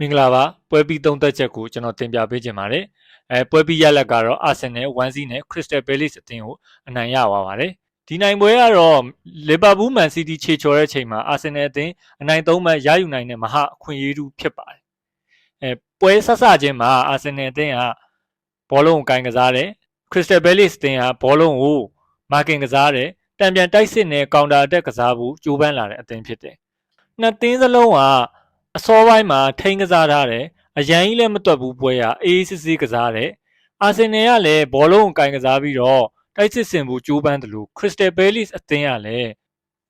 မင်္ဂလာပါပွဲပြီးသုံးသက်ချက်ကိုကျွန်တော်တင်ပြပေးခြင်းပါတယ်အဲပွဲပြီးရလက်ကတော့အာဆင်နယ်ဝမ်စီနဲ့ခရစ္စတယ်ဘဲလစ်အသင်းကိုအနိုင်ရသွားပါတယ်ဒီနိုင်ပွဲကတော့လီဗာပူးမန်စီးတီးခြေချော်တဲ့အချိန်မှာအာဆင်နယ်အသင်းအနိုင်သုံးမှရယူနိုင်တဲ့မဟာအခွင့်အရေးတူဖြစ်ပါတယ်အဲပွဲဆက်ဆချင်းမှာအာဆင်နယ်အသင်းကဘောလုံးကိုကင်ကစားတယ်ခရစ္စတယ်ဘဲလစ်အသင်းကဘောလုံးကိုမာကင်ကစားတယ်တံပြန်တိုက်စစ်နဲ့ကောင်တာအတက်ကစားဖို့ကြိုးပမ်းလာတဲ့အသင်းဖြစ်တယ်နှစ်သင်းစလုံးက အစောပိုင်းမှာထိန်းကစားထားတယ်အရန်ကြီးလည်းမတွက်ဘူးပွဲကအေးအေးစစ်စစ်ကစားတယ်အာဆင်နယ်ကလည်းဘောလုံးကိုကင်ကစားပြီးတော့တိုက်စစ်ဆင်ဖို့ကြိုးပမ်းတယ်လို့ခရစ္စတယ်ဘဲလစ်အသင်းကလည်း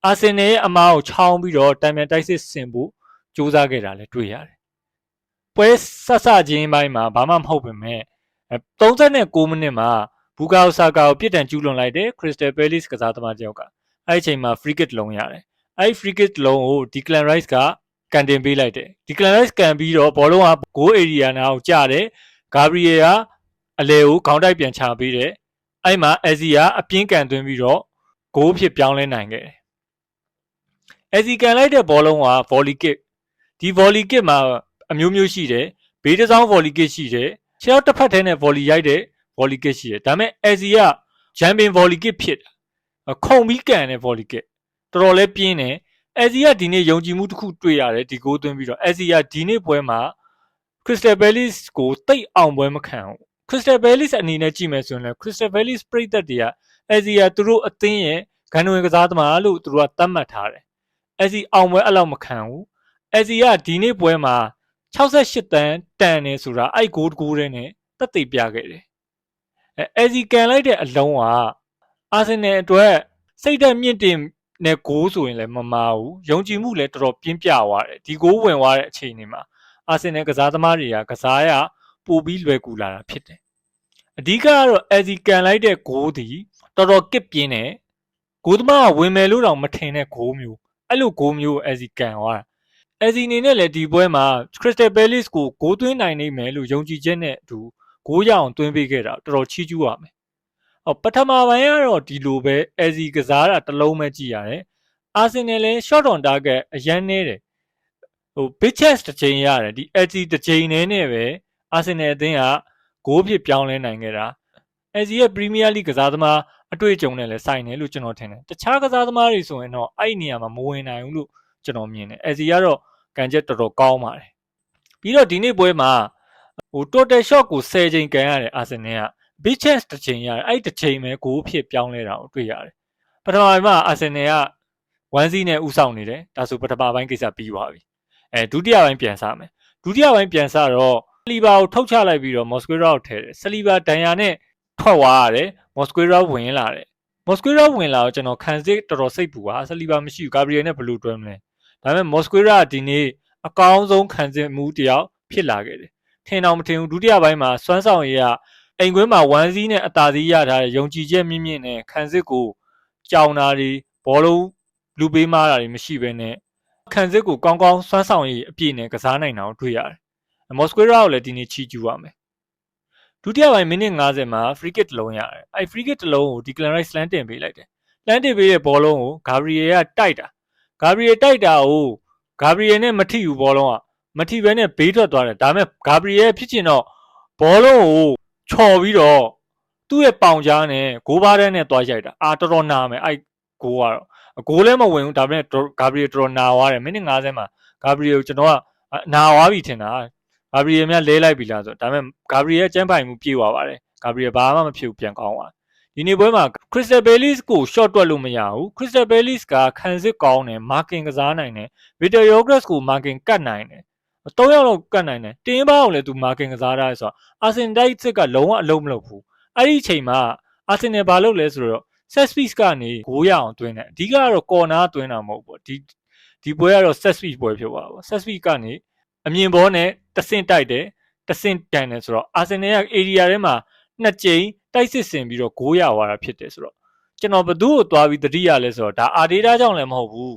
အာဆင်နယ်ရဲ့အမားကိုချောင်းပြီးတော့တံပြန်တိုက်စစ်ဆင်ဖို့ကြိုးစားခဲ့တာလည်းတွေ့ရတယ်ပွဲဆက်ဆချင်းပိုင်းမှာဘာမှမဟုတ်ပေမဲ့39မိနစ်မှာဘူကာအိုဆာကာကိုပြစ်ဒဏ်ကျူးလွန်လိုက်တယ်ခရစ္စတယ်ဘဲလစ်ကစားသမားတယောက်ကအဲ့ဒီအချိန်မှာ free kick လုံးရတယ်အဲ့ဒီ free kick လုံးကို Declan Rice က ကန်တင်ပေးလိုက်တယ်ဒီကလန်ရိုက်ကန်ပြီးတော့ဘောလုံးကဂိုးအေရီယာနာကိုကျတယ်ဂါဘရီယယ်ကအလဲကိုခေါင်းတိုက်ပြန်ချပေးတယ်အဲ့မှာအက်ဇီကအပြင်းကန်သွင်းပြီးတော့ဂိုးဖြစ်ပြောင်းလဲနိုင်ခဲ့တယ်အက်ဇီကန်လိုက်တဲ့ဘောလုံးကဗော်လီကစ်ဒီဗော်လီကစ်မှာအမျိုးမျိုးရှိတယ်ဘေးတစ်စောင်းဗော်လီကစ်ရှိတယ်ခြေထောက်တစ်ဖက်ထဲနဲ့ဗော်လီရိုက်တဲ့ဗော်လီကစ်ရှိတယ်ဒါပေမဲ့အက်ဇီကဂျမ်ပင်ဗော်လီကစ်ဖြစ်ခုံပြီးကန်တဲ့ဗော်လီကစ်တော်တော်လေးပြင်းတယ် အဲဇီကဒီနေ့ယုံကြည်မှုတစ်ခုတွေ့ရတယ်ဒီကိုသွင်းပြီးတော့အဲဇီကဒီနေ့ပွဲမှာခရစ္စတယ်ဘဲလစ်ကိုတိတ်အောင်ပွဲမခံဘူးခရစ္စတယ်ဘဲလစ်အနေနဲ့ကြည့်မယ်ဆိုရင်လည်းခရစ္စတယ်ဘဲလစ်ပရိသတ်တွေကအဲဇီကသူတို့အသင်းရဲ့ဂန်နဝင်ကစားသမားလို့သူတို့ကသတ်မှတ်ထားတယ်အဲဇီအောင်ပွဲအဲ့လောက်မခံဘူးအဲဇီကဒီနေ့ပွဲမှာ68တန်းတန်နေဆိုတာအဲ့ဂိုးတကူတဲ့နဲ့တက်သိပြခဲ့တယ်အဲအဲဇီကန်လိုက်တဲ့အလုံးကအာဆင်နယ်အတွက်စိတ်ဓာတ်မြင့်တင် နဲ့ဂိုးဆိုရင်လည်းမမာဘူးယုံကြည်မှုလည်းတော်တော်ပြင်းပြသွားတယ်ဒီဂိုးဝင်သွားတဲ့အချိန်တွေမှာအာဆင်နယ်ကစားသမားတွေကကစားရပိုပြီးလွယ်ကူလာတာဖြစ်တယ်အဓိကကတော့အက်ဇီကန်လိုက်တဲ့ဂိုးဒီတော်တော်ကစ်ပြင်းတယ်ဂိုးသမားကဝင်မယ်လို့တော့မထင်တဲ့ဂိုးမျိုးအဲ့လိုဂိုးမျိုးအက်ဇီကန်သွားတာအက်ဇီအနေနဲ့လည်းဒီပွဲမှာခရစ္စတယ်ဘဲလစ်ကိုဂိုးသွင်းနိုင်နိုင်မယ်လို့ယုံကြည်ချက်နဲ့အတူဂိုးရအောင်သွင်းပေးခဲ့တာတော်တော်ချီးကျူးရမယ်ဟော ပထမပိုင်းကတော့ဒီလိုပဲအဲဇီကစားတာတစ်လုံးပဲကြည့်ရတယ်အာဆင်နယ်လည်း short on target အရန်နေတယ်ဟို big chance တစ်ချိန်ရတယ်ဒီ LG တစ်ချိန်နဲ့နဲ့ပဲအာဆင်နယ်အသင်းကဂိုးဖြစ်ပြောင်းလဲနိုင်ခဲ့တာ LG ရဲ့ Premier League ကစားသမားအတွေ့အကြုံနဲ့လည်းဆိုင်တယ်လို့ကျွန်တော်ထင်တယ်တခြားကစားသမားတွေဆိုရင်တော့အဲ့ဒီနေရာမှာမဝင်နိုင်ဘူးလို့ကျွန်တော်မြင်တယ် LG ကတော့ကန်ချက်တော်တော်ကောင်းပါတယ်ပြီးတော့ဒီနေ့ပွဲမှာဟို total shot ကို10ချိန်ကန်ရတယ်အာဆင်နယ်က big chance တစ်ချိန်ရတယ်အဲ့ဒီတစ်ချိန်ပဲဂိုးဖြစ်ပြောင်းလဲတာကိုတွေ့ရတယ်ပထမပိုင်းမှာအာဆင်နယ်ကဝမ်းစီးနဲ့ဥဆောင်နေတယ်ဒါဆိုပထမပိုင်းကိစ္စပြီးသွားပြီအဲဒုတိယပိုင်းပြန်စားမယ်ဒုတိယပိုင်းပြန်စားတော့ဆလီဘာကိုထုတ်ချလိုက်ပြီးတော့မော်စကွေရာကိုထည့်တယ်ဆလီဘာဒန်ယာနဲ့ထွက်သွားရတယ်မော်စကွေရာဝင်လာတယ်မော်စကွေရာဝင်လာတော့ကျွန်တော်ခံစစ်တော်တော်စိတ်ပူပါဆလီဘာမရှိဘူးဂါဘရီယယ်နဲ့ဘလူးတွဲမလဲဒါပေမဲ့မော်စကွေရာဒီနေ့အကောင်းဆုံးခံစစ်မှုတယောက်ဖြစ်လာခဲ့တယ်ထင်အောင်မထင်ဘူးဒုတိယပိုင်းမှာစွမ်းဆောင်ရည်က အိမ်ကွင်းမှာဝမ်းစည်းနဲ့အသာစီးရထားတဲ့ယုံကြည်ချက်မြင့်မြင့်နဲ့ခံစစ်ကိုကြောင်တာတွေဘောလုံးလူပေးမားတာတွေမရှိဘဲနဲ့ခံစစ်ကိုကောင်းကောင်းစွမ်းဆောင်ရည်အပြည့်နဲ့ကစားနိုင်တာကိုတွေ့ရတယ်။မော်စကွေရာကိုလည်းဒီနေ့ချီးကျူးရမယ်။ဒုတိယပိုင်းမိနစ်90မှာ free kick တစ်လုံးရတယ်။အဲ free kick တစ်လုံးကို Declan Rice လမ်းတင်ပေးလိုက်တယ်။လမ်းတင်ပေးတဲ့ဘောလုံးကို Gabriel ကတိုက်တာ။ Gabriel တိုက်တာကို Gabriel နဲ့မထိဘူးဘောလုံးကမထိဘဲနဲ့ဘေးထွက်သွားတယ်။ဒါပေမဲ့ Gabriel ဖြစ်ချင်တော့ဘောလုံးကို ချော်ပြီးတော့သူ့ရဲ့ပေါင်ကြားနဲ့ဂိုးဘားတဲ့နဲ့တွားရိုက်တာအာတော်တော်နာမယ်အဲ့ဂိုးကတော့ဂိုးလည်းမဝင်ဘူးဒါပေမဲ့ဂါဘရီယယ်တော်တော်နာသွားတယ်မိနစ်90မှာဂါဘရီယယ်ကိုကျွန်တော်ကနာသွားပြီထင်တာဂါဘရီယယ်များလဲလိုက်ပြီလားဆိုဒါပေမဲ့ဂါဘရီယယ်ကျန်းပိုင်မှုပြေသွားပါတယ်ဂါဘရီယယ်ဘာမှမဖြစ်ဘူးပြန်ကောင်းသွားဒီနေ့ပွဲမှာခရစ္စတယ်ဘယ်လစ်ကို short တွက်လို့မရဘူးခရစ္စတယ်ဘယ်လစ်ကခံစစ်ကောင်းတယ်မာကင်ကစားနိုင်တယ်ဗီတာယိုဂရက်စ်ကိုမာကင်ကတ်နိုင်တယ် ၃ယောက်လောက်ကတ်နိုင်တယ်တင်းပါအောင်လည်းသူမာကင်ကစားရတယ်ဆိုတော့အာဆင်တိုက်စစ်ကလုံးဝအလုံးမလုပ်ဘူးအဲ့ဒီအချိန်မှာအာဆင်နယ်ဘာလုပ်လဲဆိုတော့ set speed ကနေဂိုးရအောင်တွင်းတယ်အဓိကကတော့ corner တွင်းတာမဟုတ်ဘူးဒီဒီပွဲကတော့ set speed ပွဲဖြစ်သွားပါ set speed ကနေအမြင်ဘောနဲ့တဆင့်တိုက်တယ်တဆင့်တန်တယ်ဆိုတော့ Arsenal က area ထဲမှာနှစ်ကြိမ်တိုက်စစ်ဆင်ပြီးတော့ဂိုးရသွားတာဖြစ်တယ်ဆိုတော့ကျွန်တော်ဘသူ့ကိုသွားပြီးတတိယလဲဆိုတော့ဒါ Arteta ကြောင့်လည်းမဟုတ်ဘူး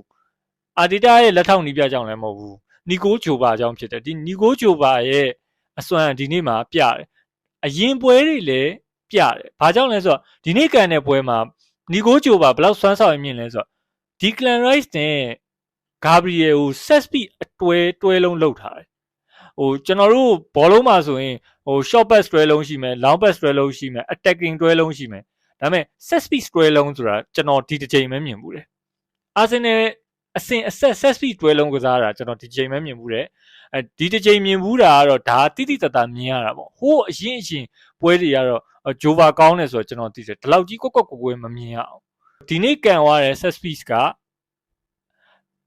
Arteta ရဲ့လက်ထောက်နီးပြကြောင့်လည်းမဟုတ်ဘူး နီကိုဂျိုဘာကြောင့်ဖြစ်တယ်ဒီနီကိုဂျိုဘာရဲ့အစွမ်းဒီနေ့မှာပြတယ်အရင်ပွဲတွေလည်းပြတယ်ဘာကြောင့်လဲဆိုတော့ဒီနေ့ကန်တဲ့ပွဲမှာနီကိုဂျိုဘာဘယ်လောက်စွမ်းဆောင်ရမြင့်လဲဆိုတော့ဒီကလန်ရိုက်စ်နဲ့ဂါဘရီယယ်ကိုဆက်စပီအတွဲတွဲလုံးလောက်ထားတယ်ဟဟိုကျွန်တော်တို့ဘောလုံးမှာဆိုရင်ဟို short pass တွဲလုံးရှိမယ် long pass တွဲလုံးရှိမယ် attacking တွဲလုံးရှိမယ်ဒါပေမဲ့ set speed တွဲလုံးဆိုတာကျွန်တော်ဒီတစ်ချိန်ပဲမြင်ဘူးတယ်အာဆင်နယ် အဆင့်အဆက် set speed တွဲလုံးကစားတာကျွန်တော်ဒီတစ်ချိန်ပဲမြင်ဘူးတယ်အဲဒီတစ်ချိန်မြင်ဘူးတာကတော့ဒါတိတိတတ်တာမြင်ရတာပေါ့ဟိုးအရင်အရင်ပွဲတွေကတော့ဂျိုဗာကောင်းတယ်ဆိုတော့ကျွန်တော်သိတယ်ဒီလောက်ကြီးကွက်ကွက်ကွက်ကွက်မမြင်ရအောင်ဒီနေ့ကန်သွားတဲ့ set speed က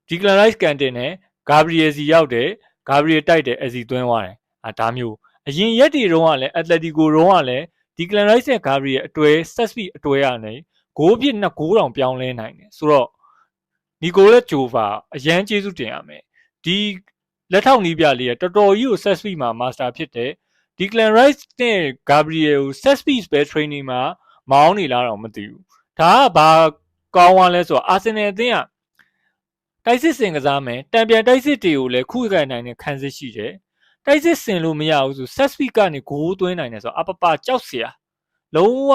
declarize ကန်တင်နဲ့ Gabriel စီရောက်တယ် Gabriel တိုက်တယ်အစီသွင်းသွားတယ်အာဒါမျိုးအရင်ရက်တွေတုန်းကလည်း Atletico တုန်းကလည်း declarize နဲ့ Gabriel အတွဲ set speed အတွဲကနေဂိုးပြစ်နှစ်ဂိုးတောင်ပြောင်းလဲနိုင်တယ်ဆိုတော့ နီကိုလက်ဂျိုဗာအရန်ကျေးဇူးတင်ရမယ်ဒီလက်ထောက်နီးပြလေးကတော်တော်ကြီးကို set speed မှာ master ဖြစ်တယ် Declan Rice နဲ့ Gabriel ကို set speed ပဲ training မှာမောင်းနေလားတော့မသိဘူးဒါကဘာကောင်းသွားလဲဆိုတော့ Arsenal အသင်းကတိုက်စစ်စင်ကစားမယ်တံပြန်တိုက်စစ်တွေကိုလည်းခုခိုင်နိုင်တဲ့ခံစစ်ရှိတယ်တိုက်စစ်စင်လို့မရဘူးဆို set speed ကနေဂိုးသွင်းနိုင်တယ်ဆိုတော့အပပကြောက်เสียလုံးဝ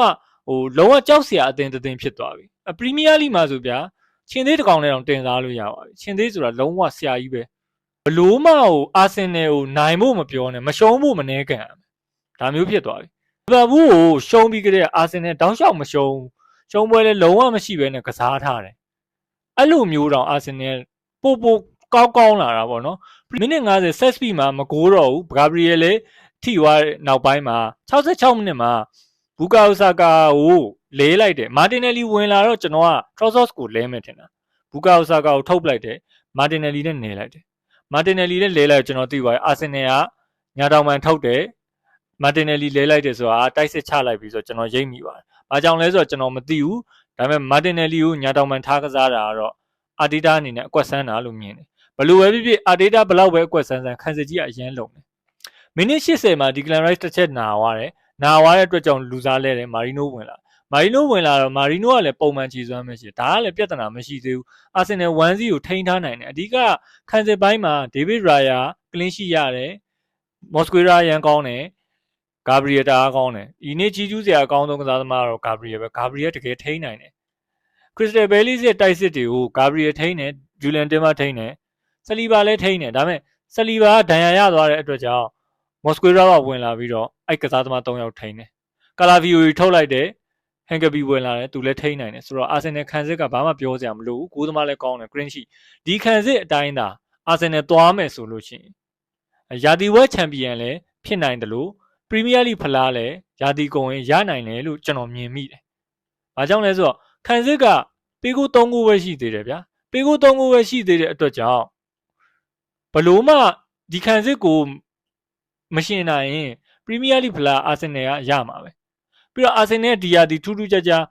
ဟိုလုံးဝကြောက်เสียအသင်းတစ်သင်းဖြစ်သွားပြီအပရီးမီးယားလိမှာဆိုဗျာ ချင်းသေးတစ်ကောင်နဲ့တောင်တင်စားလို့ရပါပြီချင်းသေးဆိုတာလုံးဝဆရာကြီးပဲဘလို့မှဟိုအာဆင်နယ်ကိုနိုင်ဖို့မပြောနဲ့မရှုံးဖို့မနှဲကန်ဒါမျိုးဖြစ်သွားပြီလီဗာပူးကိုရှုံးပြီးကြတဲ့အာဆင်နယ်တောင်းလျှောက်မရှုံးရှုံးပွဲလဲလုံးဝမရှိဘဲနဲ့ကစားထားတယ်အဲ့လိုမျိုးတောင်အာဆင်နယ်ပို့ပို့ကောင်းကောင်းလာတာပေါ့နော်မိနစ်90 set speed မှာမကိုးတော့ဘူးဂါဘရီယယ်လည်းထိသွားတဲ့နောက်ပိုင်းမှာ66မိနစ်မှာဘူကာအိုဆာကာကို လဲလိုက်တယ်မာတင်နယ်လီဝင်လာတော့ကျွန်တော်က Trozos ကိုလဲမယ်ထင်တာဘူကာအိုဆာကာကိုထုတ်ပလိုက်တယ်မာတင်နယ်လီနဲ့နေလိုက်တယ်မာတင်နယ်လီနဲ့လဲလိုက်ကျွန်တော်သိပါတယ်အာဆင်နယ်ကညာတောင်ပန်ထုတ်တယ်မာတင်နယ်လီလဲလိုက်တယ်ဆိုတာတိုက်စစ်ချလိုက်ပြီဆိုတော့ကျွန်တော်ရိပ်မိပါတယ်။ဘာကြောင့်လဲဆိုတော့ကျွန်တော်မသိဘူး။ဒါပေမဲ့မာတင်နယ်လီကိုညာတောင်ပန်ထားကစားတာကတော့အာတီတာအနေနဲ့အကွက်ဆန်းတာလို့မြင်တယ်။ဘလို့ပဲဖြစ်ဖြစ်အာတီတာဘလောက်ပဲအကွက်ဆန်းဆန်းခန်းစစ်ကြီးကအရန်လုံတယ်။မိနစ်80မှာဒီကလန်ရိုက်တစ်ချက်နာသွားတယ်။နာသွားတဲ့အတွက်ကြောင့်လူစားလဲတယ်မာရီနိုဝင်လာ။ မာရီနိုဝင်လာတော့မာရီနိုကလည်းပုံမှန်ခြေစွမ်းမရှိဒါကလည်းပြဿနာမရှိသေးဘူး။အာဆင်နယ်1-0ကိုထိန်းထားနိုင်တယ်။အဓိကခန်းစစ်ပိုင်းမှာဒေးဗစ်ရာယာကလင်းရှိရတယ်။မော်စကွေရာရန်ကောင်းတယ်။ဂါဘရီယယ်တအားကောင်းတယ်။ဒီနေ့ကြီးကျူးစရာအကောင်းဆုံးကစားသမားကတော့ဂါဘရီယယ်ပဲ။ဂါဘရီယယ်တကယ်ထိန်းနိုင်တယ်။ခရစ္စတယ်ဘယ်လီစ်ရဲ့တိုက်စစ်တွေကိုဂါဘရီယယ်ထိန်းတယ်။ဂျူလန်တင်မာထိန်းတယ်။ဆလီဘာလည်းထိန်းတယ်။ဒါပေမဲ့ဆလီဘာကဒဏ်ရာရသွားတဲ့အတွက်ကြောင့်မော်စကွေရာကဝင်လာပြီးတော့အဲ့ကစားသမား၃ယောက်ထိန်းတယ်။ကာလာဗီယိုကြီးထုတ်လိုက်တယ်။ ဟန်ကဘီဝင်လာတယ်သူလည်းထိန်းနိုင်တယ်ဆိုတော့အာဆင်နယ်ခံစစ်ကဘာမှပြောစရာမလိုဘူးကိုးသမားလည်းကောင်းတယ် green sheet ဒီခံစစ်အတိုင်းသာအာဆင်နယ်သွားမယ်ဆိုလို့ရှိရင်ယာတီဝက်ချန်ပီယံလည်းဖြစ်နိုင်တယ်လို့ပရီးမီးယားလိဖလားလည်းယာတီကုန်ရင်ရနိုင်တယ်လို့ကျွန်တော်မြင်မိတယ်။ဘာကြောင့်လဲဆိုတော့ခံစစ်ကပေကို3ခုပဲရှိသေးတယ်ဗျာ။ပေကို3ခုပဲရှိသေးတဲ့အတွက်ကြောင့်ဘလို့မှဒီခံစစ်ကိုမရှင်နိုင်ရင်ပရီးမီးယားလိဖလားအာဆင်နယ်ကရမှာပဲ။ ပြီးတော့အာဆင်နယ်ဒီယာတီထူးထူးခြားခြား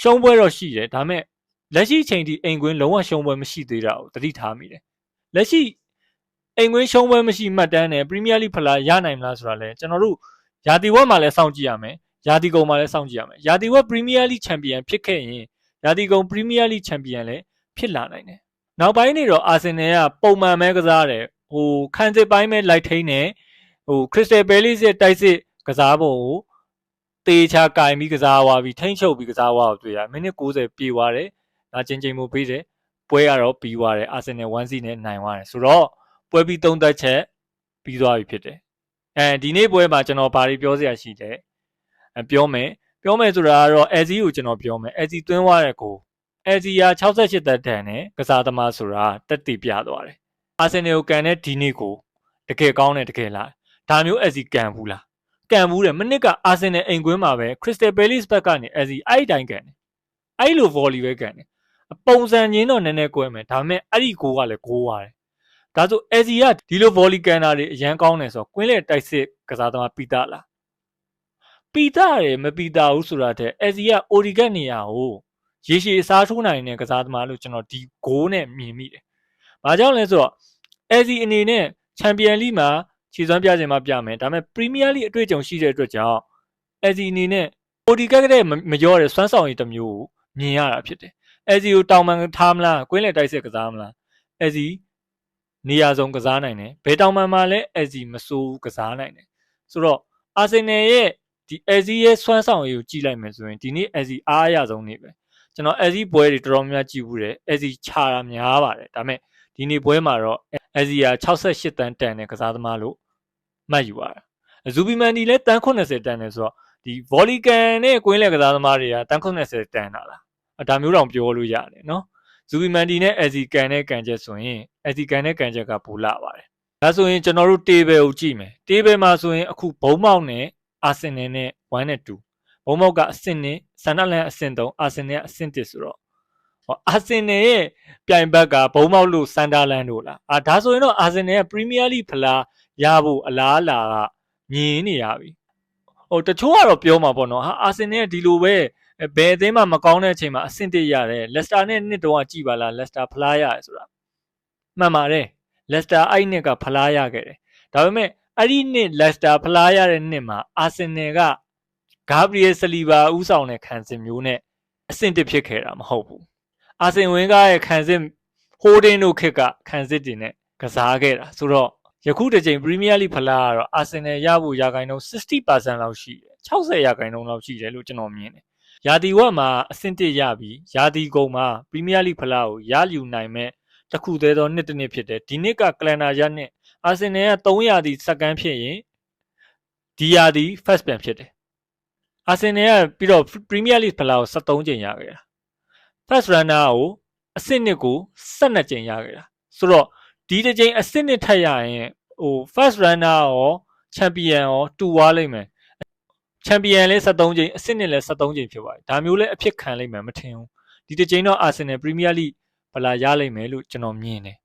ရှုံးပွဲတော့ရှိတယ်ဒါပေမဲ့လက်ရှိအချိန်ထိအိမ်ကွင်းလုံးဝရှုံးပွဲမရှိသေးတာကိုသတိထားမိတယ်။လက်ရှိအိမ်ကွင်းရှုံးပွဲမရှိမှတ်တမ်းနဲ့ပရီးမီးယားလိဖလားရနိုင်မလားဆိုတာလဲကျွန်တော်တို့ယာတီဝက်မှာလည်းစောင့်ကြည့်ရမယ်ယာတီကုံမှာလည်းစောင့်ကြည့်ရမယ်ယာတီဝက်ပရီးမီးယားလိချန်ပီယံဖြစ်ခဲ့ရင်ယာတီကုံပရီးမီးယားလိချန်ပီယံလည်းဖြစ်လာနိုင်တယ်နောက်ပိုင်းနေတော့အာဆင်နယ်ကပုံမှန်ပဲကစားတယ်ဟိုခန်းစစ်ပိုင်းပဲလိုက်ထိန်းတယ်ဟိုခရစ္စတယ်ဘယ်လီစ်ရဲ့တိုက်စစ်ကစားပုံကို တေချာကင်ပြီးကစားသွားပြီးထိန်းချုပ်ပြီးကစားသွားတော့တွေ့ရမိနစ်90ပြေသွားတယ်ဒါချင်းချင်းမို့ပေးတယ်ပွဲကတော့ပြီးသွားတယ်အာဆင်နယ်1-0နဲ့နိုင်သွားတယ်ဆိုတော့ပွဲပြီး၃သက်ချက်ပြီးသွားပြီဖြစ်တယ်အဲဒီနေ့ပွဲမှာကျွန်တော်ဘာတွေပြောစရာရှိတယ်အဲပြောမယ်ပြောမယ်ဆိုတာကတော့ LZ ကိုကျွန်တော်ပြောမယ် LZ သွင်းသွားတဲ့ကို LZ က68သက်တန်နဲ့ကစားသမားဆိုတာတက်တည်ပြသွားတယ်အာဆင်နယ်ကိုကန်တဲ့ဒီနေ့ကိုတကယ်ကောင်းတယ်တကယ်လားဒါမျိုး LZ ကန်ဘူးလား ကန်ဘူးတယ်မနစ်ကအာဆင်နယ်အိမ်ကွင်းမှာပဲ Crystal Palace ဘက်ကနေ LZ အဲ့ဒီတိုင်းကန်တယ်အဲ့လို volley ပဲကန်တယ်ပုံစံချင်းတော့နည်းနည်းကွဲမယ်ဒါပေမဲ့အဲ့ဒီကိုကလည်းကိုးသွားတယ်ဒါဆို AC ကဒီလို volley ကန်တာတွေအရန်ကောင်းတယ်ဆိုတော့ကွင်းလေတိုက်စစ်ကစားသမားပီတာလားပီတာရယ်မပီတာဘူးဆိုတာတဲ့ AC က Origat နေရာကိုရေရှည်အစားထိုးနိုင်တဲ့ကစားသမားလို့ကျွန်တော်ဒီဂိုးနဲ့မြင်မိတယ်။ဘာကြောင့်လဲဆိုတော့ AC အနေနဲ့ချန်ပီယံလိမှာ ခြေစွမ်းပြခြင်းမှပြမယ်ဒါပေမဲ့ပရီးမီးယားလိအတွေ့အကြုံရှိတဲ့အတွက်ကြောင့် AC အနေနဲ့ Origat ကတည်းမရောတဲ့စွမ်းဆောင်ရည်တစ်မျိုးကိုမြင်ရတာဖြစ်တယ်။ AC ကိုတောင်ပန်ထားမလားကွင်းလေတိုက်စစ်ကစားမလား AC နေရာစုံကစားနိုင်တယ်ဘယ်တောင်မှန်မှာလည်း LZ မစိုးဘူးကစားနိုင်တယ်ဆိုတော့အာဆင်နယ်ရဲ့ဒီ LZ ရဲ့စွမ်းဆောင်ရည်ကိုကြည့်လိုက်မယ်ဆိုရင်ဒီနေ့ LZ အားအရဆုံးနေပဲကျွန်တော် LZ ပွဲတွေတော်တော်များကြည့်ဘူးတယ် LZ ခြာတာများပါတယ်ဒါပေမဲ့ဒီနေ့ပွဲမှာတော့ LZ က68တန်းတန်တဲ့ကစားသမားလို့ မှတ်ယူရတာဇူဘီမန်ဒီလည်းတန်း80တန်းတယ်ဆိုတော့ဒီဗော်လီကန်နဲ့ကွင်းလက်ကစားသမားတွေကတန်း80တန်းတာလားအဒါမျိုးတောင်ပြောလို့ရတယ်နော်ဇူဘီမန်ဒီနဲ့အစီကန်နဲ့ကန်ချက်ဆိုရင်အစီကန်နဲ့ကန်ချက်ကပိုလာပါတယ်ဒါဆိုရင်ကျွန်တော်တို့ table ကိုကြည့်မယ် table မှာဆိုရင်အခုဘုံမောက်နဲ့အာဆင်နယ်နဲ့1နဲ့2ဘုံမောက်ကအဆင့်နဲ့ဆန်နလန်အဆင့်3အာဆင်နယ်ကအဆင့်1ဆိုတော့ဟောအာဆင်နယ်ရဲ့ပြိုင်ဘက်ကဘုံမောက်လို့စန်ဒါလန်တို့လားအာဒါဆိုရင်တော့အာဆင်နယ်ကပရီးမီးယားလိဖလား ရဖို့အလားအလာကမြင်နေရပြီဟိုတချို့ကတော့ပြောမှာပေါ့နော်ဟာအာဆင်နယ်ကဒီလိုပဲဘယ်အသင်းမှမကောင်းတဲ့အချိန်မှာအဆင့်1ရတယ်လက်စတာနဲ့နှစ်တုန်းကကြည်ပါလားလက်စတာဖလားရတယ်ဆိုတာမှန်ပါတယ်လက်စတာအဲ့နှစ်ကဖလားရခဲ့တယ်ဒါပေမဲ့အဲ့ဒီနှစ်လက်စတာဖလားရတဲ့နှစ်မှာအာဆင်နယ်ကဂါဘရီယယ်ဆလီဘာဦးဆောင်တဲ့ခံစစ်မျိုးနဲ့အဆင့်1ဖြစ်ခဲ့တာမဟုတ်ဘူးအာဆင်ဝင်းကားရဲ့ခံစစ်ဟိုးဒင်းတို့ခက်ကခံစစ်တင်နဲ့ကစားခဲ့တာဆိုတော့ ယခုတစ်ချိန်ပရီးမီးယားလိဖလားကတော့အာဆင်နယ်ရဖို့ရာခိုင်နှုန်း60%လောက်ရှိတယ်60ရာခိုင်နှုန်းလောက်ရှိတယ်လို့ကျွန်တော်မြင်တယ်ရာသီဝက်မှာအဆင့်1ရပြီးရာသီကုန်မှာပရီးမီးယားလိဖလားကိုရယူနိုင်မဲ့တစ်ခုသေးသောနှစ်တစ်နှစ်ဖြစ်တယ်ဒီနှစ်ကကလန်နာရနှစ်အာဆင်နယ်က3ရာသီစက္ကန့်ဖြစ်ရင်ဒီရာသီ first ပြန်ဖြစ်တယ်အာဆင်နယ်ကပြီးတော့ပရီးမီးယားလိဖလားကို73ချိန်ရခဲ့တာ first runner ကိုအဆင့်နှစ်ကို12ချိန်ရခဲ့တာဆိုတော့ ဒီတစ်ချိန်အဆင့်နှစ်ထပ်ရရင်ဟို first runner ရော champion ရောတူသွားလိမ့်မယ် champion လည်း73ချိန်အဆင့်နှစ်လည်း73ချိန်ဖြစ်သွားပြီဒါမျိုးလည်းအဖြစ်ခံလိမ့်မယ်မထင်ဘူးဒီတစ်ချိန်တော့ Arsenal Premier League ဘလာရလိမ့်မယ်လို့ကျွန်တော်မြင်တယ်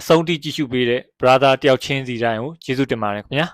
အဆုံးထိကြည့်ရှုပေးတဲ့ brother တယောက်ချင်းစီတိုင်းကိုကျေးဇူးတင်ပါတယ်ခင်ဗျာ